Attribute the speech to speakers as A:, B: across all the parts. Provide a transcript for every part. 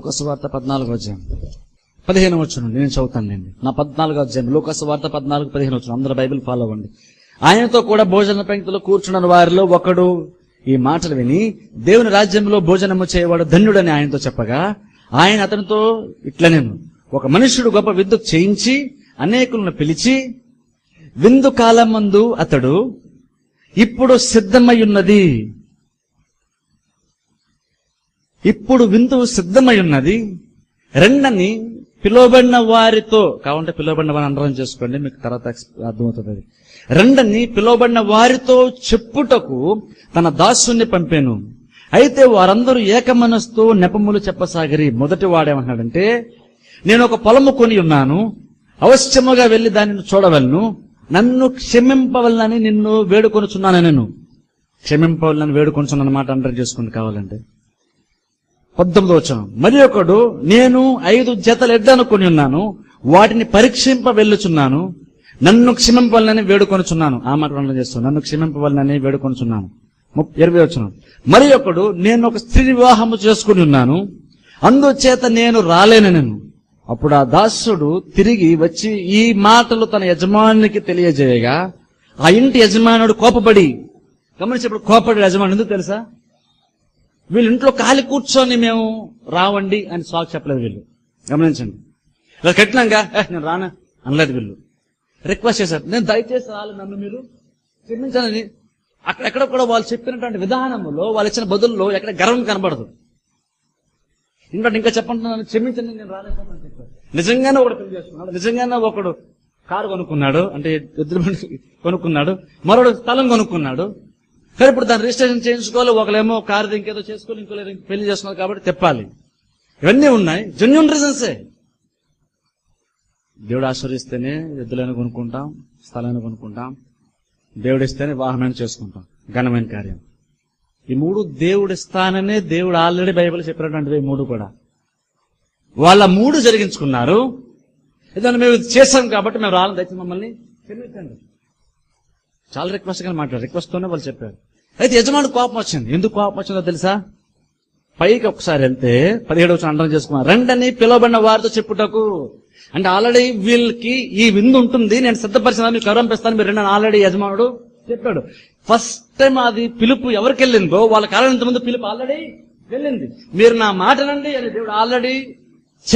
A: లోకసువార్త పద్నాలుగు అధ్యాయం. పదిహేను వచ్చును నేను చదువుతాను నేను. నా పద్నాలుగు అధ్యాయం లోకసువార్త పద్నాలుగు పదిహేను వచ్చును అందరూ బైబిల్ ఫాలో అవ్వండి. ఆయనతో కూడా భోజన పంక్తిలో కూర్చున్న వారిలో ఒకడు ఈ మాటలు విని దేవుని రాజ్యంలో భోజనము చేయవాడు ధన్యుడని ఆయనతో చెప్పగా ఆయన అతనితో ఇట్లనేను ఒక మనుష్యుడు గొప్ప విందు చేయించి అనేకులను పిలిచి విందు కాలం ముందు అతడు ఇప్పుడు సిద్ధమై ఉన్నది. ఇప్పుడు విందు సిద్ధమై ఉన్నది. రెండని పిలువబడిన వారితో కావాలంటే పిలువబడిన వారిని అండరం చేసుకోండి మీకు తర్వాత అర్థమవుతుంది అది రెండని పిలువబడిన వారితో చెప్పుటకు తన దాసుని పంపాను. అయితే వారందరూ ఏకమనస్తో నెపములు చెప్పసాగిరి. మొదటి వాడేమంటున్నాడంటే నేను ఒక పొలము కొని ఉన్నాను. అవశ్యముగా వెళ్ళి దానిని చూడవలను. నన్ను క్షమింపవలనని నిన్ను వేడుకొనుచున్నాను నేను క్షమింపవలనని వేడుకొనుచున్నాను మాట అండర్ చేసుకోండి కావాలంటే. పద్దెనిమిది వచ్చాను మరి ఒకడు నేను ఐదు జతలు ఎడ్డనుకొని ఉన్నాను వాటిని పరీక్షింప వెళ్ళుచున్నాను నన్ను క్షమింపవలనని వేడుకొనుచున్నాను. ఆ మాట వర్ణన చేస్తాను నన్ను క్షమింపవలనని వేడుకొనుచున్నాను. ముప్- ఇరవై వచ్చిన మరి ఒకడు నేను ఒక స్త్రీ వివాహము చేసుకుని ఉన్నాను అందుచేత నేను రాలేను నేను అప్పుడు ఆ దాసుడు తిరిగి వచ్చి ఈ మాటలు తన యజమానికి తెలియజేయగా ఆ ఇంటి యజమానుడు కోపపడి గమనించినప్పుడు కోపడి యజమాని ఎందుకు తెలుసా? వీళ్ళ ఇంట్లో కాలి కూర్చొని మేము రావండి అని సాకు చెప్పలేదు వీళ్ళు. గమనించండి. ఇలా కట్టినాక నేను రానా? అనలేదు వీళ్ళు. రిక్వెస్ట్ చేశారు. నేను దయచేసి రాలి నన్ను మీరు క్షమించాలని అక్కడెక్కడ కూడా వాళ్ళు చెప్పినటువంటి విధానంలో వాళ్ళు ఇచ్చిన బదుల్లో ఎక్కడ గర్వం కనబడదు. ఇంకా ఇంకా చెప్పండి క్షమించండి నేను రాలేకపోతే చెప్పారు. నిజంగానే ఒకడు పెళ్ళి చేసుకున్నాడు నిజంగానే ఒకడు కారు కొనుక్కున్నాడు అంటే ఎద్దుల కొనుక్కున్నాడు మరొకడు స్థలం కొనుక్కున్నాడు. కానీ ఇప్పుడు దాన్ని రిజిస్ట్రేషన్ చేయించుకోవాలి. ఒకళ్ళేమో కారు ఇంకేదో చేసుకోవాలి ఇంకోలేదు పెళ్ళి చేస్తున్నారు కాబట్టి తెప్పాలి. ఇవన్నీ ఉన్నాయి. జెన్యున్ రీజన్సే దేవుడు ఆశ్రయిస్తేనే ఎద్దులను కొనుక్కుంటాం స్థలాన్ని కొనుక్కుంటాం. దేవుడు ఇస్తేనే వాహనాన్ని చేసుకుంటాం. ఘనమైన కార్యం. ఈ మూడు దేవుడు ఇస్తాననే దేవుడు ఆల్రెడీ బైబిల్ చెప్పినటువంటివి మూడు కూడా. వాళ్ళ మూడు జరిగించుకున్నారు. ఏదైనా మేము ఇది చేశాం కాబట్టి మేము రాలని దయచేసి మమ్మల్ని క్షమించండి. చాలా రిక్వెస్ట్గా మాట్లాడారు. రిక్వెస్ట్తోనే వాళ్ళు చెప్పారు. అయితే యజమాని కోపం వచ్చింది. ఎందుకు కోపం వచ్చిందో తెలుసా? పైకి ఒకసారి వెళ్తే పదిహేడు వచ్చిన అండరం చేసుకున్నారు రెండని పిలువబడిన వారితో చెప్పుటకు. అంటే ఆల్రెడీ వీళ్ళకి ఈ విందు ఉంటుంది. నేను సిద్ధపరిచిన మీకు కరంపిస్తాను మీరు రెండని ఆల్రెడీ యజమానుడు చెప్పాడు. ఫస్ట్ టైం అది పిలుపు ఎవరికి వెళ్ళిందో వాళ్ళ కాలం ఇంతమంది పిలుపు ఆల్రెడీ వెళ్ళింది. మీరు నా మాటనండి అని దేవుడు ఆల్రెడీ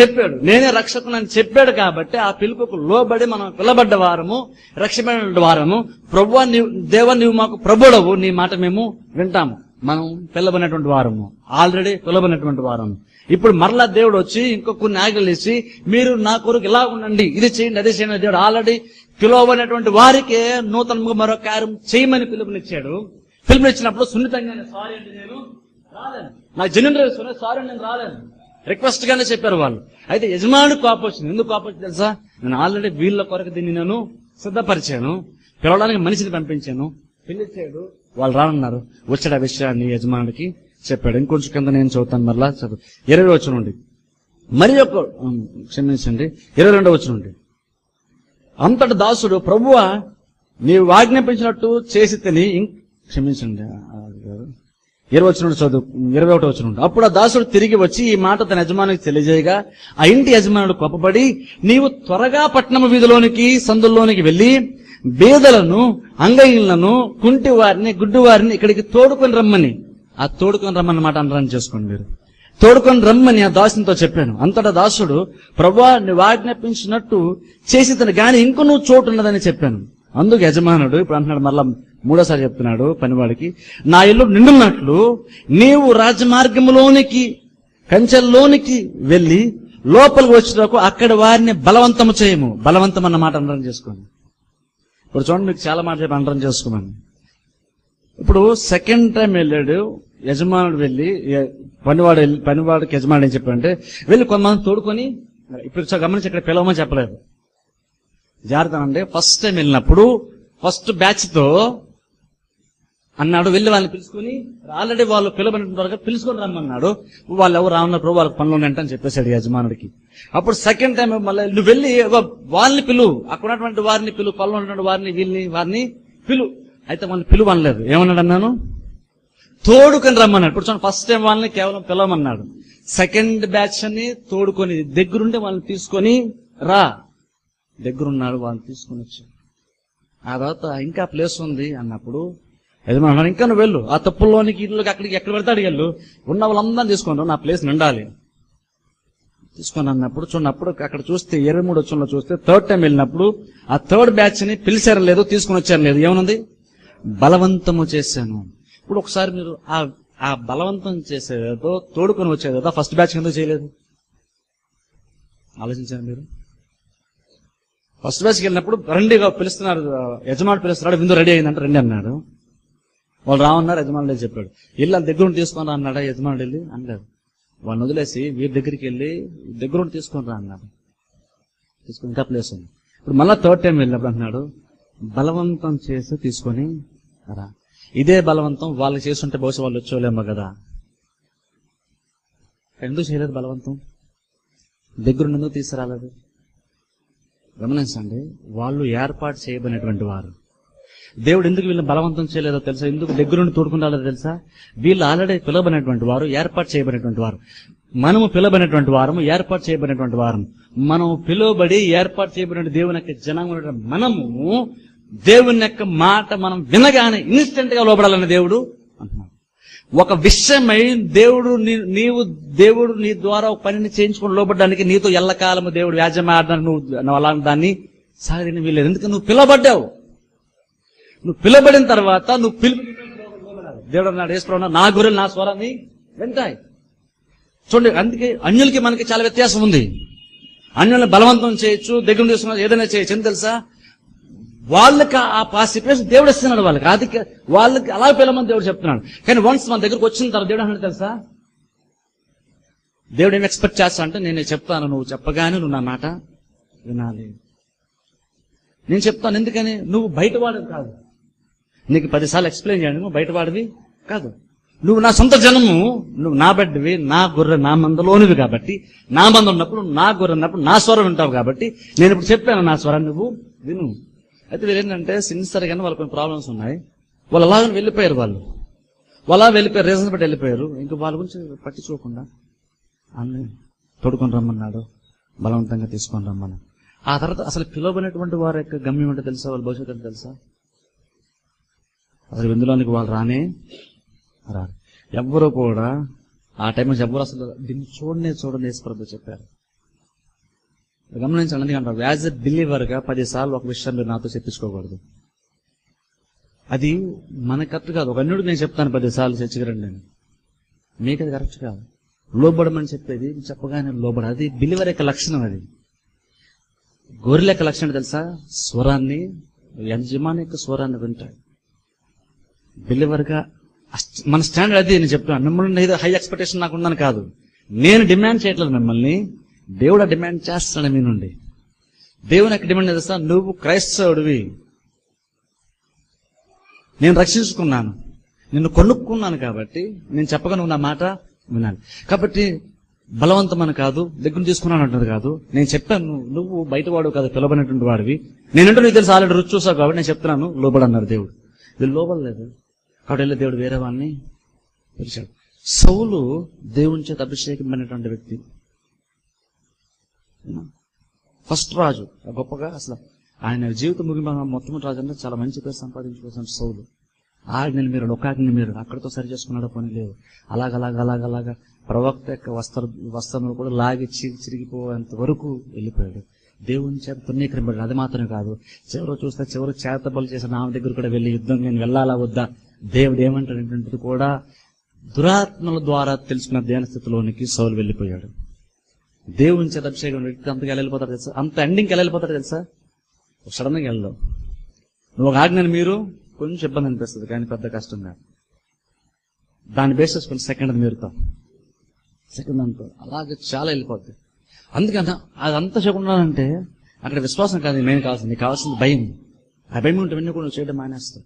A: చెప్పాడు. నేనే రక్షకునని చెప్పాడు కాబట్టి ఆ పిలుపుకు లోబడి మనం పిలబడ్డ వారము రక్షమైన వారము. ప్రభు నీవు దేవ నీవు మాకు ప్రభుడవు. నీ మాట మేము వింటాము. మనం పిలబడినటువంటి వారము. ఆల్రెడీ పిలబడినటువంటి వారము. ఇప్పుడు మరలా దేవుడు వచ్చి ఇంకో కొన్ని ఆగలేసి మీరు నా కొరకు ఇలా ఉండండి. ఇది చేయండి అదే చేయండి దేవుడు ఆల్రెడీ పిలువబడినటువంటి వారికే నూతన మరో కార్యం చేయమని పిలుపునిచ్చాడు. పిలుపునిచ్చినప్పుడు సున్నితంగానే సారీ అండి నేను రాలేను. నా జనం సారీ నేను రాలేను. రిక్వెస్ట్ గానే చెప్పారు వాళ్ళు. అయితే యజమాని కోపం వచ్చింది. ఎందుకు కోపం వచ్చింది తెలుసా? నేను ఆల్రెడీ వీళ్ళ కొరకు దీన్ని నేను సిద్ధపరిచాను. పిలవడానికి మనిషిని పంపించాను. పిలిచాడు వాళ్ళు రానున్నారు. వచ్చాడు ఆ విషయాన్ని యజమానికి చెప్పాడు. ఇంకొంచెం కింద నేను చదువుతాను మరలా చదువు ఇరవై వచ్చిన నుండి మరి ఒక క్షమించండి. ఇరవై రెండో వచ్చిన నుండి అంతటి దాసుడు ప్రభువ నీవు ఆజ్ఞాపించినట్టు చేసి తిని ఇం- క్షమించండి గారు. ఇరవై వచ్చిన చదువు ఇరవై ఒకటి వచ్చిన అప్పుడు ఆ దాసుడు తిరిగి వచ్చి ఈ మాట తన యజమానికి తెలియజేయగా ఆ ఇంటి యజమానుడు కోపపడి నీవు త్వరగా పట్టణం వీధిలోనికి సందుల్లోనికి వెళ్ళి బీదలను అంగయిలను కుంటి వారిని గుడ్డి వారిని ఇక్కడికి తోడుకొని రమ్మని. ఆ తోడుకొని రమ్మని మాట అనరాని చేసుకోండి మీరు. తోడుకొని రమ్మని ఆ దాసునితో చెప్పాను. అంతటా దాసుడు ప్రభా నువ్వు ఆజ్ఞాపించినట్టు చేసి తను గాని ఇంకో నువ్వు చోటు ఉన్నదని చెప్పాను. అందుకు యజమానుడు ఇప్పుడు అంటున్నాడు మళ్ళా మూడోసారి చెప్తున్నాడు పనివాడికి నా ఇల్లు నిండున్నట్లు నీవు రాజమార్గంలోనికి కంచెల్లోనికి వెళ్ళి లోపలికి వచ్చినకు అక్కడ వారిని బలవంతము చేయము. బలవంతం అన్న మాట అందరం చేసుకోండి. ఇప్పుడు చూడండి మీకు చాలా మాట చెప్పి అందరం చేసుకోమని. ఇప్పుడు సెకండ్ టైం వెళ్ళాడు యజమానుడు వెళ్ళి పనివాడు వెళ్ళి పనివాడికి యజమానుడు ఏం చెప్పాడంటే వెళ్ళి కొంతమంది తోడుకొని ఇప్పుడు గమనించి ఇక్కడ పిలవమని చెప్పలేదు. జాగ్రత్త అంటే ఫస్ట్ టైం వెళ్ళినప్పుడు ఫస్ట్ బ్యాచ్తో అన్నాడు వెళ్ళి వాళ్ళని పిలుచుకొని ఆల్రెడీ వాళ్ళు పిలవబడిన వరకు పిలుచుకొని రమ్మన్నాడు. వాళ్ళు ఎవరు రానున్నప్పుడు వాళ్ళకి పనులు ఉన్నాయంట చెప్పేశాడు యజమానుడికి. అప్పుడు సెకండ్ టైం మళ్ళీ నువ్వు వెళ్ళి వాళ్ళని పిలువు అక్కడ ఉన్నటువంటి వారిని పిలు. పనులు ఉన్నటువంటి వారిని వీళ్ళని వారిని పిలు. అయితే వాళ్ళని పిలువనలేదు ఏమన్నాడు అన్నాను? తోడుకొని రమ్మన్నాడు. ఇప్పుడు చూడండి ఫస్ట్ టైం వాళ్ళని కేవలం పిలవమన్నాడు. సెకండ్ బ్యాచ్ అని తోడుకొని దగ్గరుండి వాళ్ళని తీసుకొని రా. దగ్గరున్నాడు వాళ్ళని తీసుకొని వచ్చాడు. ఆ తర్వాత ఇంకా ప్లేస్ ఉంది అన్నప్పుడు యజమాని ఇంకా నువ్వు వెళ్ళు. ఆ తప్పుల్లోనికి ఇళ్ళకి అక్కడికి ఎక్కడ పెడతాడు వెళ్ళు. ఉన్న వాళ్ళందరినీ తీసుకుంటావు నా ప్లేస్ నిండాలి. తీసుకొని అన్నప్పుడు చూడప్పుడు అక్కడ చూస్తే ఇరవై మూడు వచ్చంలో చూస్తే థర్డ్ టైం వెళ్ళినప్పుడు ఆ థర్డ్ బ్యాచ్ని పిలిచారు లేదు తీసుకుని వచ్చారు లేదు. ఏమనుంది? బలవంతము చేశాను. ఇప్పుడు ఒకసారి మీరు ఆ ఆ బలవంతం చేసేదో తోడుకొని వచ్చేదో ఫస్ట్ బ్యాచ్ ఎందుకు చేయలేదు? ఆలోచించారు మీరు? ఫస్ట్ బ్యాచ్కి వెళ్ళినప్పుడు రండిగా పిలుస్తున్నారు యజమాని పిలుస్తున్నాడు విందు రెడీ అయిందంటే రండి అన్నాడు. వాళ్ళు రామన్నారు యజమానుడే చెప్పాడు? వెళ్ళి వాళ్ళ దగ్గర ఉండి తీసుకొని రా అన్నాడా యజమానుడు వెళ్ళి? అన్నాడు వాళ్ళని వదిలేసి వీరి దగ్గరికి వెళ్ళి దగ్గర ఉండి తీసుకొని రా అన్నాడు. తీసుకొని ఇంకా ప్లేస్ ఉంది. ఇప్పుడు మళ్ళీ థర్డ్ టైం వెళ్ళినప్పుడు అన్నాడు బలవంతం చేసి తీసుకొని రా. ఇదే బలవంతం వాళ్ళు చేస్తుంటే బహుశా వాళ్ళు వచ్చోలేమో కదా. ఎందుకు చేయలేదు బలవంతం? దగ్గరుండి ఎందుకు తీసుకురాలేదు? గమనించండి వాళ్ళు ఏర్పాటు చేయబడినటువంటి వారు. దేవుడు ఎందుకు వీళ్ళని బలవంతం చేయలేదో తెలుసా? ఎందుకు దగ్గరుండి తోడుకుంటాడో తెలుసా? వీళ్ళు ఆల్రెడీ పిలవబడినటువంటి వారు ఏర్పాటు చేయబడినటువంటి వారు. మనము పిలవబడినటువంటి వారము ఏర్పాటు చేయబడినటువంటి వారము. మనము పిలువబడి ఏర్పాటు చేయబడిన దేవుని యొక్క జనాంగం మనము దేవుని యొక్క మాట మనం వినగానే ఇన్స్టెంట్గా లోపడాలని దేవుడు ఒక విషయమై దేవుడు నీ- నీవు దేవుడు నీ ద్వారా ఒక పనిని చేయించుకుని లోబడ్డానికి నీతో ఎల్లకాలము దేవుడు వ్యాజ్యమాడడానికి నువ్వు నువ్వు అలా దాన్ని సాగిన వీలేదు ఎందుకంటే నువ్వు పిలవబడ్డావు. నువ్వు పిలబడిన తర్వాత నువ్వు పిలు దేవుడు అన్నాడు వేసుకున్నా నా గొర్రెలు నా స్వరాన్ని వింటాయి. చూడండి అందుకే అన్యులకి మనకి చాలా వ్యత్యాసం ఉంది. అన్యుల్ని బలవంతం చేయొచ్చు దగ్గర తీసుకున్న ఏదైనా చేయొచ్చు. తెలుసా? వాళ్ళకి ఆ పాసిపేషన్ దేవుడు ఇస్తున్నాడు వాళ్ళకి. అది వాళ్ళకి అలా పిలవమని దేవుడు చెప్తున్నాడు. కానీ వన్స్ మన దగ్గరకు వచ్చిన తర్వాత దేవుడు అన్నాడు తెలుసా? దేవుడు ఏం ఎక్స్పెక్ట్ చేస్తా అంటే నేను చెప్తాను నువ్వు చెప్పగానే నువ్వు నా మాట వినాలి. నేను చెప్తాను ఎందుకని? నువ్వు బయటవాడివి కాదు. నీకు పదిసార్లు ఎక్స్ప్లెయిన్ చేయండి నువ్వు బయటవాడివి కాదు. నువ్వు నా సొంత జనము నువ్వు నా బిడ్డవి నా గొర్రె నా మందలోనివి కాబట్టి నా మంద ఉన్నప్పుడు నా గొర్రె ఉన్నప్పుడు నా స్వరం వింటావు కాబట్టి నేను ఇప్పుడు చెప్పాను నా స్వరం నువ్వు విను. అయితే వీళ్ళు ఏంటంటే సిన్సియర్ గానే కొన్ని ప్రాబ్లమ్స్ ఉన్నాయి. వాళ్ళు అలాగని వెళ్ళిపోయారు వాళ్ళు. వాళ్ళ వెళ్ళిపోయారు రీజన్ బట్టి వెళ్ళిపోయారు. ఇంకా వాళ్ళ గురించి పట్టించుకోకుండా అన్ని తోడుకొని రమ్మన్నాడు. బలవంతంగా తీసుకొని రమ్మన్నాడు. ఆ తర్వాత అసలు పిలువబడినటువంటి వారి యొక్క గమ్యం ఏంటో తెలుసా? వాళ్ళ భవిష్యత్తు తెలుసా? అసలు విందులోనికి వాళ్ళు రానే రారు. ఎవ్వరు కూడా ఆ టైంలో నుంచి ఎవ్వరు అసలు దీన్ని చూడనే చూడని యేసుప్రభు చెప్పారు. గమనించండి ఎందుకంటారు యాజ్ ఎ బిలీవర్గా పదిసార్లు ఒక విషయం మీరు నాతో చెప్పించుకోకూడదు. అది మన కరెక్ట్ కాదు. ఒక అన్యుడికి నేను చెప్తాను పదిసార్లు చచ్చిగరండి నేను మీకు అది కరెక్ట్ కాదు. లోబడమని చెప్పేది చెప్పగానే లోబడ. అది బిలీవర్ యొక్క లక్షణం అది. గొర్రెల యొక్క లక్షణం తెలుసా? స్వరాన్ని యజమాని యొక్క స్వరాన్ని వింటాడు. బిలీవర్గా మన స్టాండర్డ్ అది నేను చెప్తాను మిమ్మల్ని ఏదో హై ఎక్స్పెక్టేషన్ నాకు ఉందని కాదు. నేను డిమాండ్ చేయట్లేదు మిమ్మల్ని. దేవుడు డిమాండ్ చేస్తాడు మీ నుండి. దేవుని యొక్క డిమాండ్ చేస్తా నువ్వు క్రైస్తవుడివి. నేను రక్షించుకున్నాను. నిన్ను కొనుక్కున్నాను కాబట్టి నేను చెప్పగా నువ్వు నా మాట వినాలి. కాబట్టి బలవంతమని కాదు దగ్గర తీసుకున్నాను అంటున్నది కాదు. నేను చెప్పాను నువ్వు- బయటవాడు కాదు పిలవనటువంటి వాడివి. నేనంటే నీకు తెలుసు ఆల్రెడీ రుచి చూసావు కాబట్టి నేను చెప్తున్నాను లోబడన్నారు దేవుడు. ఇది లోబడలేదు కాబట్టి వెళ్ళి దేవుడు వేరే వాడిని పిలిచాడు. సౌలు దేవుని చేత అభిషేకమైనటువంటి వ్యక్తి. ఫస్ట్ రాజు గొప్పగా అసలు ఆయన జీవితం ముగిమ మొట్టమొదటి రాజు అంటే చాలా మంచి పేరు సంపాదించుకోవాల్సిన సౌలు. ఆజ్ఞని మీరు ఒక మీరు అక్కడితో సరి చేసుకున్నాడు పని లేదు అలాగలాగ అలాగ అలాగ ప్రవక్త యొక్క వస్త్ర వస్త్రములు కూడా లాగి చిరి చిరిగిపోయేంత వరకు వెళ్ళిపోయాడు. దేవుని చేత తున్నీకరింపడు అది మాత్రమే కాదు చివరి చూస్తే చివరి చేతబలు చేసిన ఆమె దగ్గర కూడా వెళ్ళి యుద్ధం నేను వెళ్ళాలా వద్దా? దేవుడు ఏమంటాడంటే కూడా దురాత్మల ద్వారా తెలుసుకున్న ధ్యాన స్థితిలోనికి సౌలు వెళ్ళిపోయాడు. దేవుని చేత అభిషేకం వ్యక్తి అంతగా వెళ్ళిపోతాడు తెలుసా? అంత ఎండింగ్కి వెళ్ళిపోతాడు తెలుసా? సడన్గా గా నువ్వు ఒక ఆజ్ఞని మీరు కొంచెం ఇబ్బంది అనిపిస్తుంది కానీ పెద్ద కష్టం కాదు. దాన్ని బేస్ చేసుకుని సెకండ్ మీరుతాం. సెకండ్ అంతా అలాగే చాలా వెళ్ళిపోద్ది. అందుకని అదంతా చెప్పుకున్నానంటే అక్కడ విశ్వాసం కాదు మెయిన్ కావాల్సింది నీకు కావాల్సింది భయం. ఆ భయం ఉంటే ఇవన్నీ కూడా చేయడం మానేస్తాం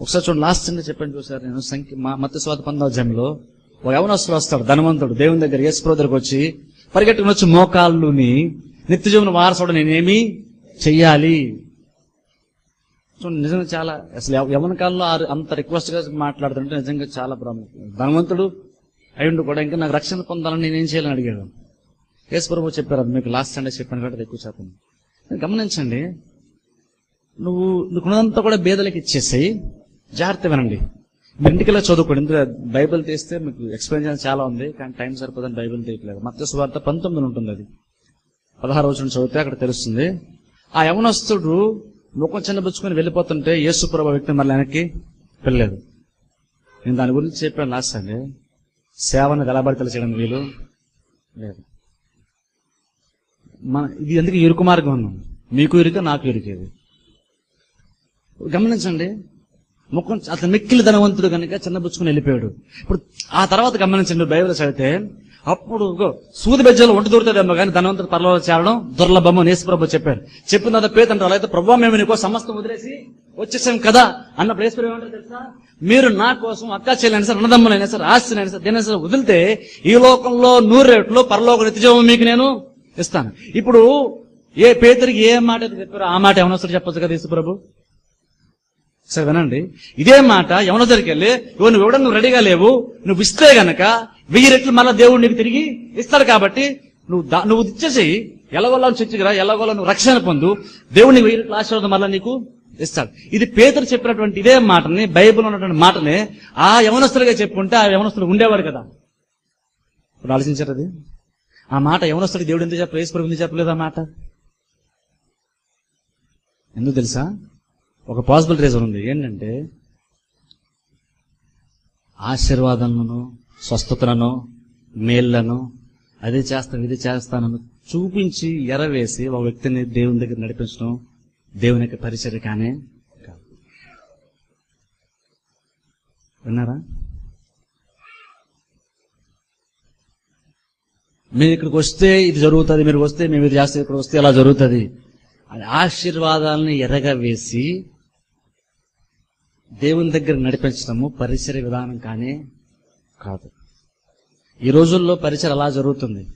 A: ఒకసారి చూడండి లాస్ట్ చిన్న చెప్పండి చూసారు నేను? సంఖ్య మా మత్స్య స్వాత పందాధ్యాయంలో ఒక యవనస్తుడు వస్తాడు ధనవంతుడు దేవుని దగ్గర యేసుప్రభు దగ్గరకు వచ్చి పరిగెట్టుకుని వచ్చి మోకాళ్ళుని. నిత్య జీవన వారసుడు నేనేమి చెయ్యాలి? సో నిజంగా చాలా అసలు యవన కాలంలో అంత రిక్వెస్ట్గా మాట్లాడుతుంటే నిజంగా చాలా ప్రాముఖ్యం ధనవంతుడు అయ్యుండు కూడా ఇంకా నాకు రక్షణ పొందాలని నేను ఏం చేయాలని అడిగాడు. యేసు చెప్పారు అది మీకు లాస్ట్ సండే చెప్పాను కాబట్టి ఎక్కువ చెప్పండి గమనించండి నువ్వు నువ్వునంతా కూడా బేదలకు ఇచ్చేసాయి. జాగ్రత్త వినండి. మీ చదువుకోండి. ఇందులో బైబిల్ తీస్తే మీకు ఎక్స్ప్లెయిన్ చేయడం చాలా ఉంది. కానీ టైం సరిపోదని బైబిల్ తీయట్లేదు. మత్స్య సువార్త పంతొమ్మిది ఉంటుంది అది. పదహారు రోజులు చదివితే అక్కడ తెలుస్తుంది. ఆ యవనస్తుడు ముఖం చిన్నబుచ్చుకొని వెళ్ళిపోతుంటే యేసు ప్రభు వ్యక్తి మళ్ళీ వెనక్కి వెళ్ళలేదు. నేను దాని గురించి చెప్పాను లాస్ట్ అండి సేవను వెలబడితలు చేయడం వీలు లేదు. మన ఇది ఎందుకు ఇరుకు మార్గం ఉన్నాం మీకు ఇరుక నాకు ఇరుకేది. గమనించండి. ముఖం అతను మిక్కిలి ధనవంతుడు కనుక చిన్నబుచ్చుకుని వెళ్ళిపోయాడు. ఇప్పుడు ఆ తర్వాత గమనించండి బైబిల్ చదివితే అప్పుడు సూది బెజ్జలు ఒంటి దొరుకుతుందేమో కానీ ధనవంతుడు పర్లో చేరడం దుర్లభము నేసుప్రభు చెప్పారు. చెప్పిన తర్వాత పేతంటారు అయితే ప్రభు మేము నీకో సమస్తం వదిలేసి వచ్చేసాం కదా అన్నప్పుడు యేసుప్రభు ఏమంటారు తెలుసా? మీరు నా కోసం అక్క చెల్లెని సార్ అన్నదమ్ములైనా సార్ ఆస్తినైనా సార్ దేనైనా సార్ వదిలితే ఈ లోకంలో నూరు రేట్లు పరలోక నిత్యజీవం మీకు నేను ఇస్తాను. ఇప్పుడు ఏ పేదరికి ఏ మాట చెప్పారో ఆ మాట ఏమన్నా చెప్పొచ్చు కదా యేసు ప్రభు సరే వినండి ఇదే మాట యమున దగ్గరికి వెళ్ళి ఇవ్వ నువ్వు ఇవ్వడం నువ్వు రెడీగా లేవు నువ్వు ఇస్తే గనక వెయ్యి రెట్లు మళ్ళా దేవుడు నీకు తిరిగి ఇస్తాడు కాబట్టి నువ్వు దా- నువ్వు ఇచ్చేసేయి ఎలాగోలా చర్చికి రా ఎలాగోలా నువ్వు రక్షణ పొందు. దేవుడు నీకు వెయ్యి రెట్లు ఆశీర్వాదం మళ్ళీ నీకు ఇస్తాడు. ఇది పేదలు చెప్పినటువంటి ఇదే మాటని బైబిల్ ఉన్నటువంటి మాటని ఆ యవనస్తులుగా చెప్పుకుంటే ఆ యవనస్తులు ఉండేవారు కదా. ఇప్పుడు ఆలోచించారు అది? ఆ మాట యవనస్తుడికి దేవుడు ఎందుకు చెప్పలేదు ఎందుకు చెప్పలేదు ఆ మాట? ఎందుకు తెలుసా? ఒక పాసిబుల్ రీజన్ ఉంది. ఏంటంటే ఆశీర్వాదాలను స్వస్థతలను మేళ్ళను అది చేస్తాను ఇది చేస్తానని చూపించి ఎరవేసి ఒక వ్యక్తిని దేవుని దగ్గర నడిపించడం దేవుని యొక్క పరిచర్య కానే కాదు. విన్నారా? మీరు ఇక్కడికి వస్తే ఇది జరుగుతుంది మీరు వస్తే మేము ఇది చేస్తే ఇక్కడ వస్తే అలా జరుగుతుంది. అని ఆశీర్వాదాలను ఎరగా వేసి దేవుని దగ్గర నడిపించడము పరిసర విధానం కానీ కాదు. ఈ రోజుల్లో పరిసర అలా జరుగుతుంది.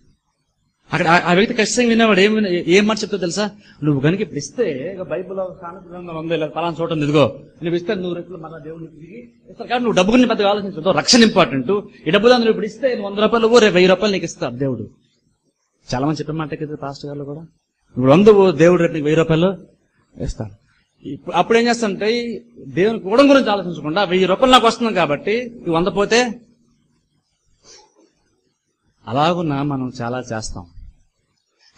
A: అక్కడ ఆ- ఆ వ్యక్తి ఖచ్చితంగా వినేవాడు ఏం ఏం మాట చెప్తా తెలుసా? నువ్వు కనుక ఇప్పుడు ఇస్తే ఇక బైబిల్లో సామెత గ్రంథంలో ఉంది ఇలా చోట ఉంది ఇదిగో. నువ్వు ఇస్తే నువ్వు రెట్లు మళ్ళీ దేవుడిని తిరిగి ఇస్తారు. కానీ నువ్వు డబ్బు గురించి పెద్దగా ఆలోచించదు రక్షణ ఇంపార్టెంట్. ఈ డబ్బులు నువ్వు ఇప్పుడు ఇస్తే వంద రూపాయలు రేపు వెయ్యి రూపాయలు నీకు ఇస్తారు దేవుడు. చాలా మంది చెప్పే మాట కదా పాస్టర్ గారు కూడా. నువ్వు వంద దేవుడు రేపు నీకు వెయ్యి రూపాయలు ఇస్తాను అప్పుడు ఏం చేస్తామంటే దేవుని కూడా గురించి ఆలోచించకుండా వెయ్యి రూపాయలు నాకు వస్తుంది కాబట్టి ఇవి వంద పోతే అలాగున్నా మనం చాలా చేస్తాం.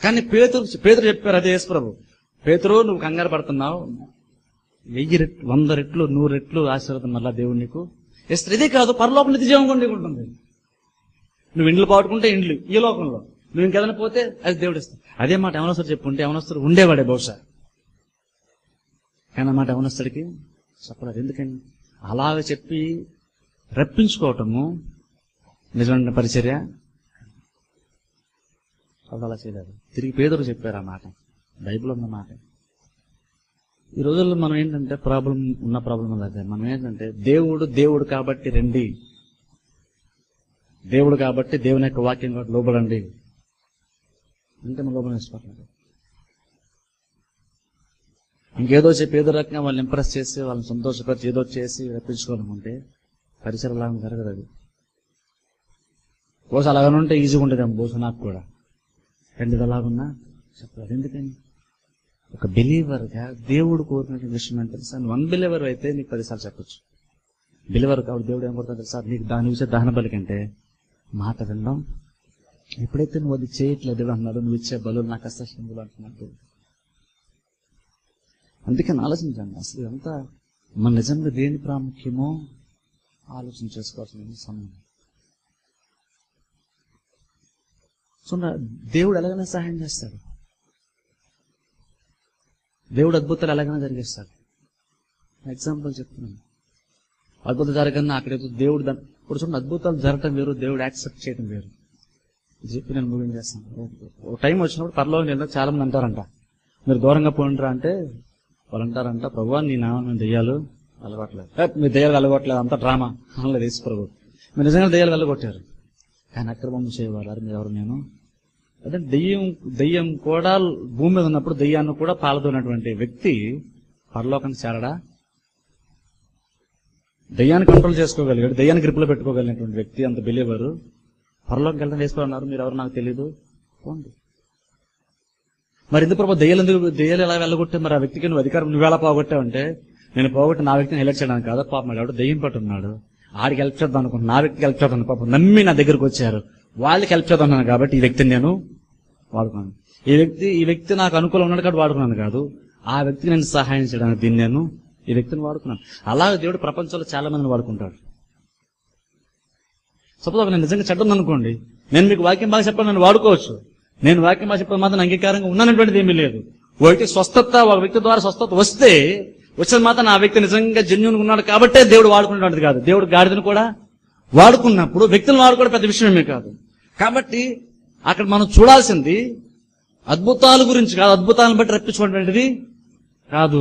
A: కానీ పేతురు పేతురు చెప్పారు అదే యేసు పేతురు నువ్వు కంగారు పడుతున్నావు. వెయ్యి రెట్లు వంద రెట్లు నూరు రెట్లు ఆశీర్వాదం మళ్ళా దేవుడు నీకు ఇదే కాదు పరలోక నిత్య జీవం కూడా నీకు ఉంటుంది. నువ్వు ఇండ్లు పాడుకుంటే ఇండ్లు ఈ లోకంలో. నువ్వు ఇంకేదైనా పోతే అది దేవుడు ఇస్తాడు. అదే మాట ఎవనొస్తారు చెప్పుంటే ఎవనొస్తారు ఉండేవాడే బహుశా. కానీ అన్నమాట మాట చెప్పలేదు. ఎందుకని? అలాగ చెప్పి రప్పించుకోవటము నిజమైన పరిచర్య. అది అలా చేయలేదు. తిరిగి పేదరు చెప్పారు ఆ మాట. బైబిల్ ఉన్న మాట. ఈ రోజుల్లో మనం ఏంటంటే ప్రాబ్లం ఉన్న ప్రాబ్లం అదే. మనం ఏంటంటే దేవుడు దేవుడు కాబట్టి రండి. దేవుడు కాబట్టి దేవుని యొక్క వాక్యం కాబట్టి లోబడండి అంటే మనం లోబడి ఇష్టపడలేదు ఇంకేదో చెప్పి ఏదో రకంగా వాళ్ళని ఇంప్రెస్ చేసి వాళ్ళని సంతోషపరిచి ఏదో చేసి రప్పించుకోవాలనుకుంటే పరిసర లాగా జరగదు అది. బహుశా అలాగనే ఉంటే ఈజీగా ఉండేది బహుశా నాకు కూడా. రెండు అలాగున్నా చెప్పలేదు. ఎందుకని? ఒక బిలీవర్గా దేవుడు కోరిన విషయం ఏంటో తెలుసా? వన్ బిలీవర్ అయితే నీకు పదిసార్లు చెప్పొచ్చు. బిలీవర్ కాబట్టి దేవుడు ఏం కోరుతాడు తెలుసా? నీకు దాని విషయం దహన బలి కంటే మాట వినడం. ఎప్పుడైతే నువ్వు అది చేయట్లేదు అన్నాడు నువ్వు ఇచ్చే బలు నాకు అసలు అంటున్నాడు అందుకని ఆలోచించండి అసలు ఇదంతా మన నిజంగా దేని ప్రాముఖ్యమో ఆలోచన చేసుకోవాల్సిన సమయం. సో నా- దేవుడు ఎలాగైనా సహాయం చేస్తాడు. దేవుడు అద్భుతాలు ఎలాగైనా జరిగేస్తాడు. ఎగ్జాంపుల్ చెప్తున్నాను. అద్భుతం జరగన్నా అక్కడ దేవుడు దాన్ని ఇప్పుడు చూడండి అద్భుతాలు జరగటం వేరు దేవుడు యాక్సెప్ట్ చేయడం వేరు. చెప్పి నేను మూవింగ్ చేస్తాను ఓ టైం వచ్చినప్పుడు పర్లో నేను చాలా మంది అంటారంట. మీరు దూరంగా పోయినరా అంటే వాళ్ళు అంటారంట ప్రభు నీ నామం మేము దెయ్యాలు అలగట్లేదు ఏ, మీరు దెయ్యాలు అలగట్లేదు అంత డ్రామా. అనలేదు యేసు ప్రభు. మీరు నిజంగా దెయ్యాలు వెళ్ళగొట్టారు కానీ అక్రమం చేయవారు మీరు ఎవరు నేను? అంటే దెయ్యం దెయ్యం కూడా భూమి మీద ఉన్నప్పుడు దెయ్యాన్ని కూడా పాలదోనటువంటి వ్యక్తి పరలోకానికి చేరడా? దయ్యాన్ని కంట్రోల్ చేసుకోగలిగాడు దయ్యాన్ని గ్రిప్లో పెట్టుకోగలిగినటువంటి వ్యక్తి అంత బిలీవరు పరలోకి వెళ్ళడం వేసుకోవాలన్నారు మీరు ఎవరు నాకు తెలియదు పోండి. మరి ఎందుకు ప్రభావ దయ్యాలు ఎందుకు దయ్యాలు ఎలా వెళ్ళగొట్టే? మరి ఆ వ్యక్తికి నువ్వు అధికారం నువ్వు ఎలా పోగొట్టావంటే నేను పోగొట్టి నా వ్యక్తిని హెల్ప్ చేయడానికి కాదు. పాపం ఎవడు దయ్యం పట్టున్నాడు ఆడికి హెల్ప్ చేద్దాం అనుకుంటున్నా. నా వ్యక్తికి హెల్ప్ చేద్దాం పాపం నమ్మి నా దగ్గరకు వచ్చారు. వాళ్ళకి హెల్ప్ చేద్దాం కాబట్టి ఈ వ్యక్తిని నేను వాడుకున్నాను. ఈ వ్యక్తి ఈ వ్యక్తి నాకు అనుకూలం ఉన్నాడు కాబట్టి వాడుకున్నాను కాదు. ఆ వ్యక్తికి నేను సహాయం చేయడానికి దీన్ని నేను ఈ వ్యక్తిని వాడుకున్నాను. అలాగే దేవుడు ప్రపంచంలో చాలా మందిని వాడుకుంటాడు. సపోజ్ నేను నిజంగా చెడ్డం అనుకోండి నేను మీకు వాక్యం బాగా చెప్పాను నేను వాడుకోవచ్చు. నేను వాక్యం బాగా మాత్రం అంగీకారంగా ఉన్నానటువంటిది ఏమీ లేదు. ఒక వ్యక్తి స్వస్థత ఒక వ్యక్తి ద్వారా స్వస్థత వస్తే వచ్చిన మాత్రం ఆ వ్యక్తి నిజంగా జెన్యున్ ఉన్నాడు కాబట్టే దేవుడు వాడుకున్నటువంటిది కాదు. దేవుడు గాడిదను కూడా వాడుకున్నప్పుడు వ్యక్తులను వాడుకోవడం పెద్ద విషయమే కాదు. కాబట్టి అక్కడ మనం చూడాల్సింది అద్భుతాల గురించి కాదు అద్భుతాలను బట్టి రప్పించుకున్నటువంటిది కాదు.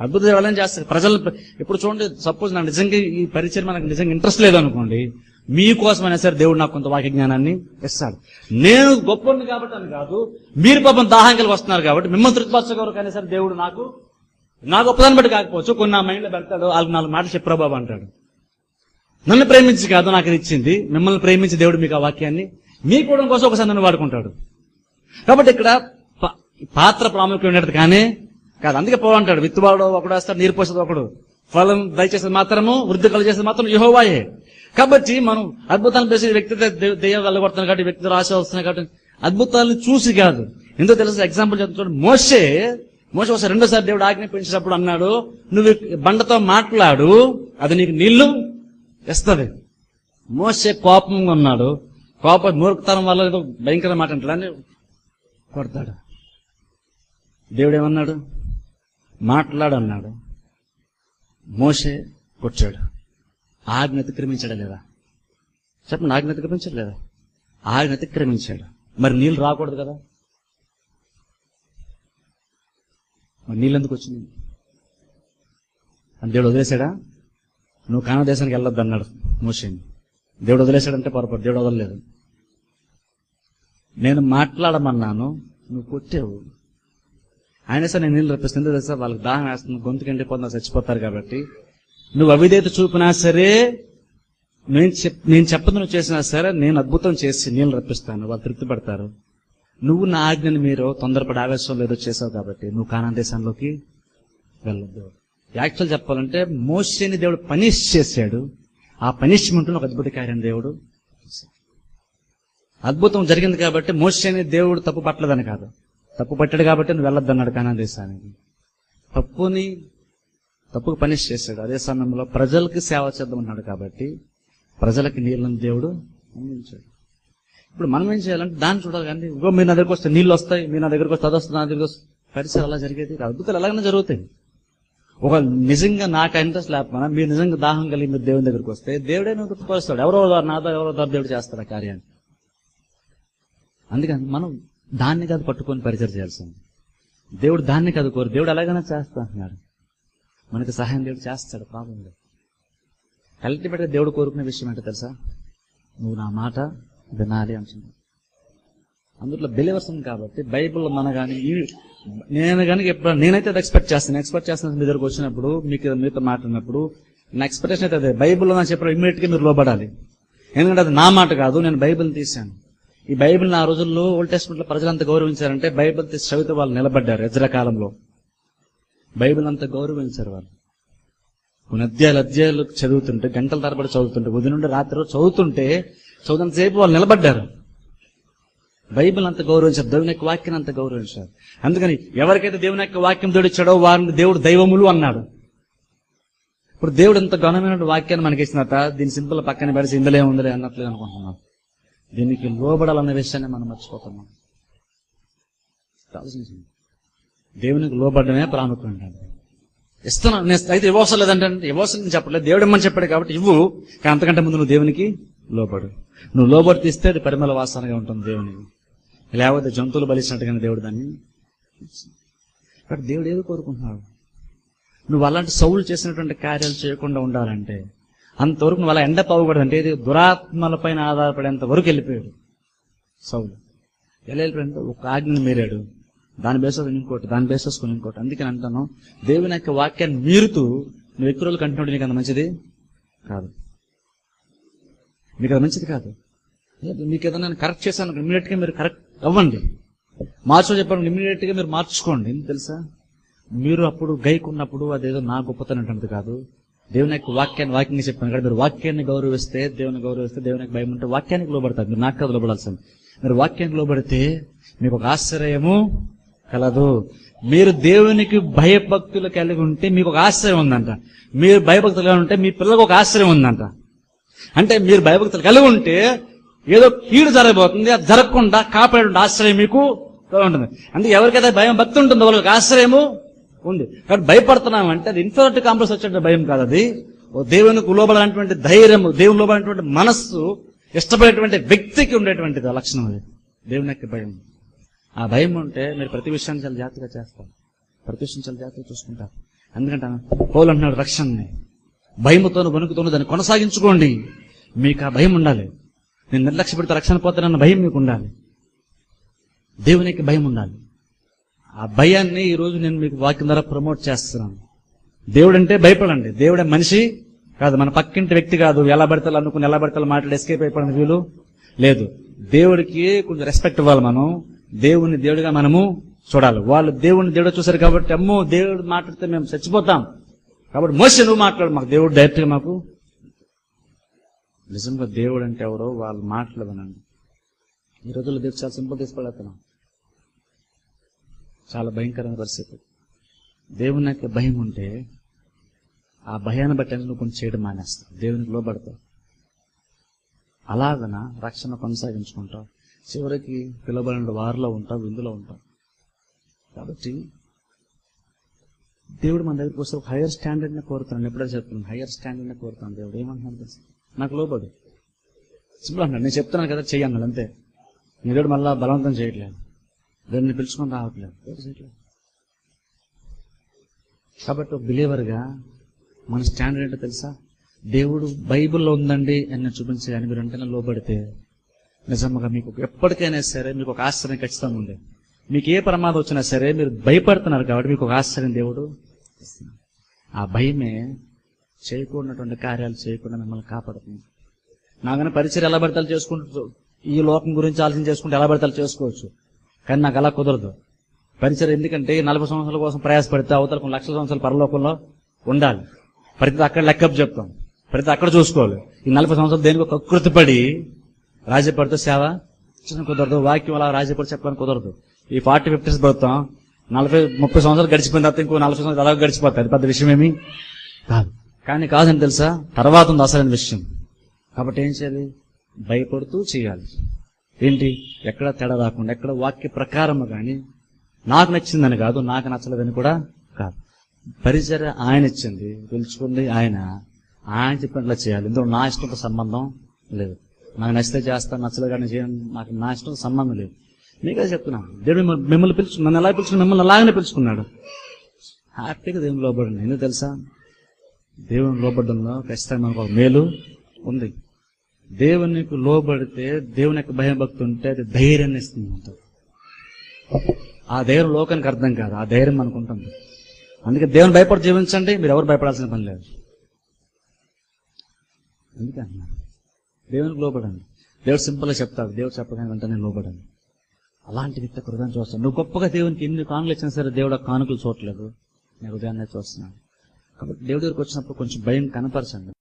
A: అద్భుత ఎవరైనా చేస్తారు. ప్రజలు ఇప్పుడు చూడండి సపోజ్ నాకు నిజంగా ఈ పరిచయం మనకు నిజంగా ఇంట్రెస్ట్ లేదనుకోండి మీకోసమైనా సరే దేవుడు నాకు కొంత వాక్య జ్ఞానాన్ని ఇస్తాడు. నేను గొప్పని కాబట్టి అని కాదు మీరు పాపం దాహం వస్తున్నారు కాబట్టి మిమ్మల్ని తృప్తిపరచగలరు కానీ సరే దేవుడు నాకు నా గొప్పదాన్ని బట్టి కాకపోవచ్చు. కొన్ని నా మైండ్లో పెడతాడు వాళ్ళకి నాలుగు మాటలు చెప్పరా బాబు అంటాడు. నన్ను ప్రేమించి కాదు నాకు ఇది ఇచ్చింది. మిమ్మల్ని ప్రేమించి దేవుడు మీకు ఆ వాక్యాన్ని మీ కూడా కోసం ఒకసారి నన్ను వాడుకుంటాడు. కాబట్టి ఇక్కడ పాత్ర ప్రాముఖ్యం ఉండేది కానీ కాదు అందుకే పోవంటాడు విత్తువాడు ఒకడు వేస్తాడు నీరు పోసేది ఒకడు. ఫలం దయచేసేది మాత్రము వృద్ధి కలు చేసేది మాత్రం యహోవాయే. కాబట్టి మనం అద్భుతాలు చేసే వ్యక్తి దెయ్యం వెళ్ళగొడుతున్నాయి కాబట్టి వ్యక్తి రాశ వస్తున్నాయి కాబట్టి అద్భుతాలను చూసి కాదు. ఎందుకు తెలుసు? ఎగ్జాంపుల్ చెప్తున్నాడు. మోసే మోస ఒకసారి రెండోసారి దేవుడు ఆజ్ఞాపించినప్పుడు అన్నాడు నువ్వు బండతో మాట్లాడు అది నీకు నీళ్ళు ఇస్తుంది. మోసే కోపంగా ఉన్నాడు. కోప మూర్ఖతనం వల్ల ఏదో భయంకర మాట అంటాడు. కొడతాడు. దేవుడు ఏమన్నాడు? మాట్లాడు అన్నాడు. మోసే కొట్టాడు. ఆజ్ఞ అతిక్రమించాడా లేదా చెప్పండి ఆజ్ఞ అతిక్రమించాడు లేదా ఆజ్ఞ అతిక్రమించాడు. మరి నీళ్ళు రాకూడదు కదా? మరి నీళ్ళు ఎందుకు వచ్చింది? అని దేవుడు వదిలేశాడా? నువ్వు కానా దేశానికి వెళ్ళొద్దు అన్నాడు మోసేని దేవుడు వదిలేశాడంటే పొరపాటు దేవుడు వదలలేదు. నేను మాట్లాడమన్నాను నువ్వు కొట్టావు. ఆయన సార్ నేను నీళ్ళు రప్పిస్తుంది ఎందుకు తెలుసా? వాళ్ళకి దాహం వేస్తుంది గొంతుకెండిపోతున్నా చచ్చిపోతారు కాబట్టి. నువ్వు అవిధేత చూపినా సరే నేను చెప్ నేను చెప్పదు నువ్వు చేసినా సరే నేను అద్భుతం చేసి నీళ్ళు రప్పిస్తాను. వాళ్ళు తృప్తి పడతారు నువ్వు నా ఆజ్ఞని మీరు తొందరపడి ఆవేశంలో ఏదో చేసావు కాబట్టి నువ్వు కానా దేశంలోకి వెళ్ళొద్దు. యాక్చువల్ చెప్పాలంటే మోసేని దేవుడు పనిష్ చేశాడు. ఆ పనిష్మెంట్ను ఒక అద్భుత కార్యం దేవుడు అద్భుతం జరిగింది కాబట్టి మోసేని దేవుడు తప్పు పట్టలేదని కాదు. తప్పు పట్టాడు కాబట్టి నువ్వు వెళ్ళొద్దన్నాడు కానా దేశానికి. తప్పుని తప్పుకు పని చేశాడు అదే సమయంలో ప్రజలకి సేవ చేద్దామన్నాడు కాబట్టి ప్రజలకి నీళ్ళని దేవుడు అందించాడు. ఇప్పుడు మనం ఏం చేయాలంటే దాన్ని చూడాలి కానీ ఇగో మీ నా దగ్గరకు వస్తే నీళ్ళు వస్తాయి మీ నా దగ్గరకు వస్తే అది వస్తుంది నా దగ్గరకు వస్తుంది పరిసరాలు అలా జరిగేది కాదు. అద్భుతాలు ఎలాగైనా జరుగుతాయి. ఒక నిజంగా నాకు ఇంట్రెస్ట్ లేకపోయినా మీరు నిజంగా దాహం కలిగి మీరు దేవుని దగ్గరికి వస్తే దేవుడే నువ్వు గుర్తుపరుస్తాడు ఎవరో ద్వారా నాదో ఎవరో ద్వారా దేవుడు చేస్తాడు ఆ కార్యాన్ని. అందుకని మనం దాన్ని కాదు పట్టుకొని పరిచయం చేయాల్సింది. దేవుడు దాన్ని కాదు కోరు. దేవుడు ఎలాగైనా చేస్తా అంటున్నాడు. మనకి సహాయం దేవుడు చేస్తాడు ప్రాబ్లం లేదు. అల్టిమేట్గా దేవుడు కోరుకునే విషయం ఏంటో తెలుసా? నువ్వు నా మాట వినాలి అంటున్నావు. అందులో బిలీవర్స్ ఉంది కాబట్టి బైబిల్ మన కానీ నేను కనుక ఎప్పుడు నేనైతే అది ఎక్స్పెక్ట్ చేస్తాను. ఎక్స్పెక్ట్ చేస్తాను మీ దగ్గరకు వచ్చినప్పుడు మీకు మీతో మాట్లాడినప్పుడు నా ఎక్స్పెక్టేషన్ అయితే అదే. బైబిల్లో నా చెప్పిన ఇమ్మీడియట్గా మీరు లోబడాలి. ఎందుకంటే అది నా మాట కాదు నేను బైబిల్ తీశాను. ఈ బైబిల్ ఆ రోజుల్లో ఓల్డ్ టెస్ట్మెంట్లో ప్రజలంతా గౌరవించారంటే బైబిల్ తీసి చదివితే వాళ్ళు నిలబడ్డారు ఎజ్ర కాలంలో. బైబిల్ అంత గౌరవించారు వాళ్ళు? కొన్ని అధ్యాయులు అధ్యాయులు చదువుతుంటే గంటల తరబడి చదువుతుంటే ఉదయం నుండి రాత్రి వరకు చదువుతుంటే సేపు వాళ్ళు నిలబడ్డారు. బైబిల్ అంత గౌరవించారు దేవుని యొక్క వాక్యం అంత గౌరవించారు అందుకని ఎవరికైతే దేవుని యొక్క వాక్యం దేవుడిచ్చాడో వారిని దేవుడు దైవములు అన్నాడు. ఇప్పుడు దేవుడు ఎంత ఘనమైన వాక్యాన్ని మనకి ఇచ్చినట్ట దీని సింపుల్ పక్కన పెడిసి ఇందులో ఉందిలే అన్నట్లేదు అనుకుంటున్నాం. దీనికి లోబడాలన్న విషయాన్ని మనం మర్చిపోతున్నాం. ఆలోచించండి. దేవునికి లోబడ్డమే ప్రాముఖ్యం అండి ఇస్తాను నేను అయితే ఇవ్వవసరం లేదంటే ఇవ్వవసరం నేను చెప్పలేదు దేవుడు ఇమ్మని చెప్పాడు కాబట్టి ఇవ్వు. కానీ అంతకంటే ముందు నువ్వు దేవునికి లోబడు. నువ్వు లోబడి తీస్తే అది పరిమళ వాసనగా ఉంటుంది దేవునికి. లేకపోతే జంతువులు బలిసినట్టుగానే దేవుడు దాన్ని కాబట్టి దేవుడు ఏదో కోరుకుంటున్నాడు? నువ్వు అలాంటి సౌలు చేసినటువంటి కార్యాలు చేయకుండా ఉండాలంటే అంతవరకు నువ్వు అలా ఎండ పోకూడదు అంటే దురాత్మలపైన ఆధారపడేంత వరకు వెళ్ళిపోయాడు సౌలు. ఎలా వెళ్ళిపోయాడు? ఒక ఆజ్ఞను మీరాడు. దాని బేసస్ ఇంకోటి దాని బేసస్ కొని ఇంకోటి అందుకని అంటాను దేవుని యొక్క వాక్యాన్ని మీరుతూ నువ్వు ఎక్కువ రోజులు కంటున్నాడు నీకు అంత మంచిది కాదు. మీకు అది మంచిది కాదు. లేదు, మీకు ఏదైనా నేను కరెక్ట్ చేశాను ఇమీడియట్గా మీరు కరెక్ట్ అవ్వండి. మార్చో చెప్పండి ఇమీడియట్గా మీరు మార్చుకోండి. ఎందుకు తెలుసా? మీరు అప్పుడు గైకున్నప్పుడు అదేదో నా గొప్పతనం అంటున్నది కాదు. దేవుని యొక్క వాక్యాన్ని వాక్యంగా చెప్పాను కదా మీరు వాక్యాన్ని గౌరవిస్తే దేవుని గౌరవిస్తే దేవుని యొక్క భయం ఉంటే వాక్యానికి లోబడతారు. మీరు నాకు కాదు లోబడాల్సింది. మీరు వాక్యానికి లోబడితే మీకు ఒక ఆశ్చర్యము కలదు. మీరు దేవునికి భయభక్తులు కలిగి ఉంటే మీకు ఒక ఆశ్రయం ఉందంట. మీరు భయభక్తులు కలిగి ఉంటే మీ పిల్లలకు ఒక ఆశ్రయం ఉందంట. అంటే మీరు భయభక్తులు కలిగి ఉంటే ఏదో కీడు జరగబోతుంది అది జరగకుండా కాపాడే ఆశ్రయం మీకు ఉంటుంది. అంటే ఎవరికైతే భయం భక్తి ఉంటుందో వాళ్ళకి ఆశ్రయము ఉంది. కాబట్టి భయపడుతున్నాం అంటే అది ఇన్ఫెక్ట్ కాంప్లెక్స్ వచ్చే భయం కాదు అది. ఓ దేవునికి లోబడినటువంటి ధైర్యము దేవుని లోబడినటువంటి మనస్సు ఇష్టపడేటువంటి వ్యక్తికి ఉండేటువంటిది ఆ లక్షణం అది. దేవుని యొక్క భయం. ఆ భయం ఉంటే మీరు ప్రతి విషయాన్ని చాలా జాగ్రత్తగా చేస్తారు. ప్రతి విషయం చాలా జాగ్రత్తగా చూసుకుంటారు. ఎందుకంటే పౌలు అంటున్నాడు రక్షణని. భయముతోను వణుకుతోను దాన్ని కొనసాగించుకోండి. మీకు ఆ భయం ఉండాలి. నేను నిర్లక్ష్య పెడితే రక్షణ పోతానన్న భయం మీకు ఉండాలి. దేవునికి భయం ఉండాలి. ఆ భయాన్ని ఈ రోజు నేను మీకు వాక్యం ద్వారా ప్రమోట్ చేస్తున్నాను. దేవుడు అంటే భయపడండి. దేవుడే మనిషి కాదు మన పక్కింటి వ్యక్తి కాదు. ఎలా పడతాలో అనుకుని ఎలా పడతాలో మాట్లాడి ఎస్కేప్ అయిపోయిన వీలు లేదు. దేవుడికి కొంచెం రెస్పెక్ట్ ఇవ్వాలి మనం. దేవుని దేవుడిగా మనము చూడాలి. వాళ్ళు దేవుని దేవుడు చూశారు కాబట్టి అమ్మో దేవుడు మాట్లాడితే మేము చచ్చిపోతాం. కాబట్టి మోసే నువ్వు మాట్లాడు. మాకు దేవుడు డైరెక్ట్గా మాకు నిజంగా దేవుడు అంటే ఎవరో వాళ్ళు మాటలు వినండి ఈ రోజుల్లో దేవుడు చాలా సింపుల్ తీసుకోలేకపోతున్నాం చాలా భయంకరమైన పరిస్థితి. దేవుని యొక్క భయం ఉంటే ఆ భయాన్ని బట్టి నువ్వు కొంచెం చేయడం మానేస్తావు. దేవునికి లోబడతావు. అలాగన రక్షణ కొనసాగించుకుంటావు. చివరికి పిలవబడిన వారిలో ఉంటాం విందులో ఉంటాం. కాబట్టి దేవుడు మన దగ్గరికి వస్తే ఒక హైయర్ స్టాండర్డ్ని కోరుతాను. ఎప్పుడైతే చెప్తున్నాను హైయర్ స్టాండర్డ్ని కోరుతాను. దేవుడు ఏమంటున్నాడు నాకు లోబడు. సింపుల్ అంటాడు నేను చెప్తున్నాను కదా చెయ్యి అన్నాడు అంతే. నిరుడు దేవుడు మళ్ళా బలవంతం చేయట్లేదు. దాన్ని పిలుచుకొని రావట్లేదు. చేయట్లేదు. కాబట్టి ఒక బిలీవర్గా మన స్టాండర్డ్ ఏంటో తెలుసా? దేవుడు బైబిల్లో ఉందండి అని నేను చూపించే అని మీరు వెంటనే లోబడితే నిజంగా మీకు ఎప్పటికైనా సరే మీకు ఒక ఆశ్చర్యం ఖచ్చితంగా ఉంది. మీకు ఏ ప్రమాదం వచ్చినా సరే మీరు భయపడుతున్నారు కాబట్టి మీకు ఒక ఆశ్చర్యం దేవుడు ఆ భయమే చేయకూడనటువంటి కార్యాలు చేయకుండా మిమ్మల్ని కాపాడుతుంది. నాకనే పరిచయం ఎలా పడతాలు చేసుకుంటూ ఈ లోకం గురించి ఆలోచన చేసుకుంటే ఎలా పడతాలు చేసుకోవచ్చు. కానీ నాకు అలా కుదరదు. పరిచయం ఎందుకంటే నలభై సంవత్సరాల కోసం ప్రయాసపడితే అవతల కొన్ని లక్షల సంవత్సరాల పరలోకంలో ఉండాలి. ప్రతి అక్కడ లెక్కప్ చెప్తాం. ప్రతి అక్కడ చూసుకోవాలి. ఈ నలభై సంవత్సరాలు దేనికి ఒక కృతిపడి రాజ్యపడితే సేవ? చేయడం కుదరదు వాక్యం అలా రాజ్యపడి చెప్పడానికి కుదరదు. ఈ ఫార్టీ ఫిఫ్టీస్ పడతాం నలభై ముప్పై సంవత్సరాలు గడిచిపోయిన తర్వాత ఇంకో నలభై సంవత్సరాలు అలా గడిచిపోతాయి. పెద్ద విషయం ఏమి కాదు. కానీ కాదని తెలుసా? తర్వాత ఉంది అసలైన విషయం. కాబట్టి ఏం చేయాలి? భయపడుతూ చేయాలి. ఏంటి? ఎక్కడ తేడా రాకుండా ఎక్కడ వాక్య ప్రకారము కానీ నాకు నచ్చిందని కాదు నాకు నచ్చలేదని కూడా కాదు. పరిచర్య ఆయన ఇచ్చింది. పిలుచుకుంది ఆయన. ఆయన చెప్పినట్లా చేయాలి. ఇందులో నా ఇష్టంతో సంబంధం లేదు. నాకు నచ్చితే చేస్తాను నచ్చలేదు కానీ చేయను నాకు నా ఇష్టంతో సంబంధం లేదు. మీకే చెప్తున్నాను దేవుడు మిమ్మల్ని- పిలుచు నన్ను ఎలా పిలుచుకున్నాడు మిమ్మల్ని అలాగనే పిలుచుకున్నాడు. హ్యాపీగా దేవుని లోబడండి. ఎందుకు తెలుసా? దేవుని లోబడంలో ఖచ్చితంగా మనకు ఒక మేలు ఉంది. దేవునికి లోబడితే దేవుని యొక్క భయం భక్తి ఉంటే అది ధైర్యాన్ని ఇస్తుంది మనతో. ఆ ధైర్యం లోకానికి అర్థం కాదు. ఆ ధైర్యం మనకు ఉంటుంది. అందుకే దేవుని భయపడి జీవించండి. మీరు ఎవరు భయపడాల్సిన పని లేదు. అందుకే అన్నా దేవునికి లోబడండి. దేవుడు సింపుల్గా చెప్తాడు. దేవుడు చెప్పగానే వెంటనే లోబడండి. అలాంటి వ్యక్తి హృదయం చూస్తాను నువ్వు గొప్పగా దేవునికి ఎన్ని కానుకలు ఇచ్చినా సరే దేవుడు కానుకలు చూడలేదు. నేను హృదయాన్ని చూస్తున్నాను. కాబట్టి దేవుడి దగ్గరికి వచ్చినప్పుడు కొంచెం భయం కనపరచండి.